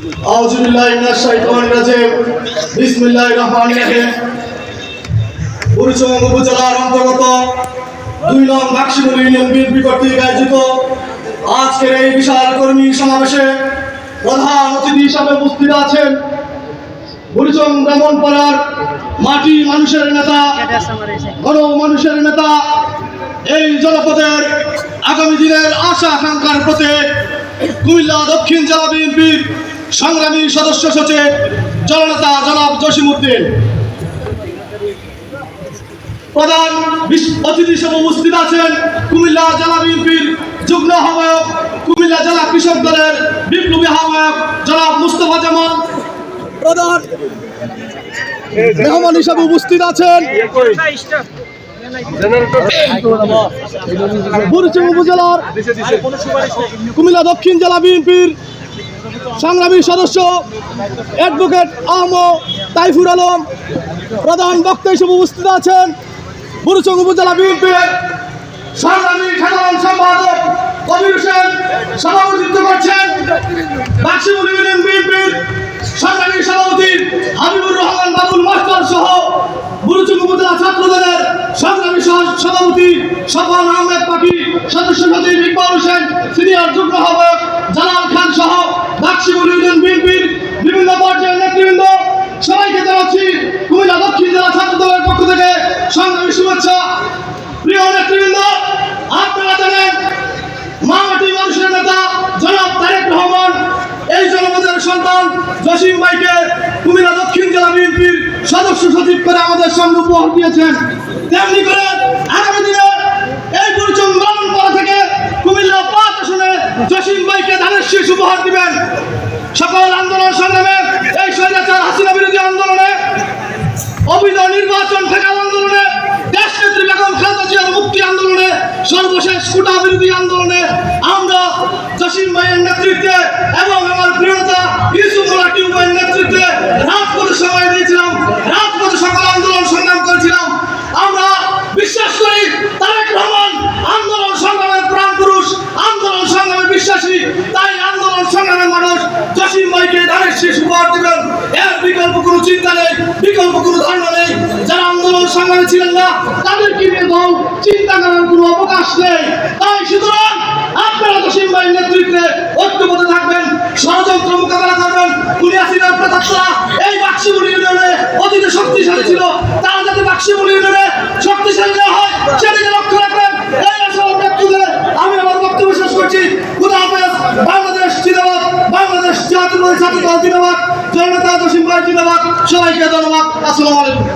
আউযু বিল্লাহি মিনাশ শাইতানির রাজিম। বিসমিল্লাহির উপজেলার অন্তর্গত দুই নং বাক্সিমুল ইউনিয়ন বিএনপি কর্তৃক আয়োজিত আজকের এই বিশাল কর্মী সমাবেশে প্রধান অতিথি হিসাবে উপস্থিত আছেন মাটি মানুষের নেতা গণ মানুষের নেতা, এই জনপদের আগামী দিনের আশা আকাঙ্ক্ষার প্রতীক কুমিল্লা দক্ষিণ জেলা বিএনপির সংগ্রামী সদস্য সচিব জননেতা জনাব জসিমউদ্দিন। প্রধান অতিথি হিসেবে উপস্থিত আছেন কুমিল্লা জেলা বিএনপির যুগ্ম আহ্বায়ক, কুমিল্লা জেলা কৃষক দলের বিপ্লবী আহ্বায়ক জনাব মুস্তফা জামান প্রধান মেহমান হিসাবে উপস্থিত আছেন উপজেলার কুমিল্লা দক্ষিণ জেলা বিএনপির সংগ্রামী সদস্য অ্যাডভোকেট আহম তাইফুর আলম, প্রধান বক্তা হিসেবে উপস্থিত আছেন বুড়িচং উপজেলা বিএনপির সংগ্রামী সাধারণ সম্পাদক কবির হোসেন, সভাপতিত্ব করছেন বাক্সিমুল ইউনিয়ন বিএনপির সংগ্রামী সভাপতি হাবিবুর রহমান বাবুল মাস্টার সহ বুড়িচং উপজেলা ছাত্র দলের সংগ্রামী সভাপতি সফান আহমেদ পাখি সদস্য সচিব ইকবাল হোসেন, সিনিয়র যুগ্ম আহ্বায়ক জালাল খান বাক্সিমুল ইউনিয়ন বিএনপির বিভিন্ন পর্যায়ের নেতৃবৃন্দ। সবাইকে জানাচ্ছি কুমিল্লা দক্ষিণ জেলা ছাত্র দলের পক্ষ থেকে সংগ্রামী শুভেচ্ছা। প্রিয় নেতৃবৃন্দ, আপনারা জানেন মামাটি মানুষের নেতা জনাব তারেক রহমান, এই জনপদের সন্তান জসিম ভাইকে কুমিল্লা দক্ষিণ জেলা বিএনপির সদস্য সচিব করে আমাদের সামনে উপহার দিয়েছেন। তেমনি করে আগামী দিনে এই পরিচয় থেকে কুমিল্লা পাঁচ আসনে জসিম ভাইকে ধানের শীষ উপহার দিবেন সকল আন্দোলন সংগ্রামে এই স্বৈরাচার হাসিনা বিরোধী আন্দোলনে অবৈধ নির্বাচন ঠেকাও আন্দোলনে দেশ নেত্রী বেগম খালেদা জিয়ার মুক্তি আন্দোলনে আন্দোলনে আমরা জসিম ভাইয়ের নেতৃত্বে এবং আমার প্রিয়তা ইউসুফ মোল্লা ভাইয়ের নেতৃত্বে রাজপথে সময় দিয়েছিলাম, রাজপথে সকল আন্দোলন সংগ্রাম করেছিলাম। আমরা বিশ্বাস করি তারেক রহমান আন্দোলন সংগ্রামের প্রাণ পুরুষ, আন্দোলন সংগ্রামে বিশ্বাসী, তাই আন্দোলন সংগ্রামের মানুষ জসিম ভাইকে ধানের শীষ উপহার দিবেন। এর বিকল্প কোনো চিন্তা নেই, বিকল্প সংগ্রামে ছিলেন না তাদেরকে নিয়ে দল চিন্তা করার কোনো অবকাশ নেই। তাই সুতরাং আপনারা জসিম ভাইয়ের নেতৃত্বে ঐক্যবদ্ধ থাকবেন, ষড়যন্ত্র মোকাবেলা করবেন, কুলিয়াসিনের প্রতাপরা এই বাক্সিমুল ইউনিয়নে অতীতে শক্তিশালী ছিল। তারা যাতে বাক্সিমুল ইউনিয়নে শক্তিশালী না হয়, সেদিকে লক্ষ্য রাখবেন। এই আশাবাদ ব্যক্ত করে আমি আমার বক্তব্য শেষ করছি। খুদা হাফেজ, বাংলাদেশ জিন্দাবাদ, বাংলাদেশ জাতীয় ছাত্র জিন্দাবাদ। জননেতা জসিম ভাই জিন্দাবাদ। সবাইকে ধন্যবাদ। আসসালামু আলাইকুম।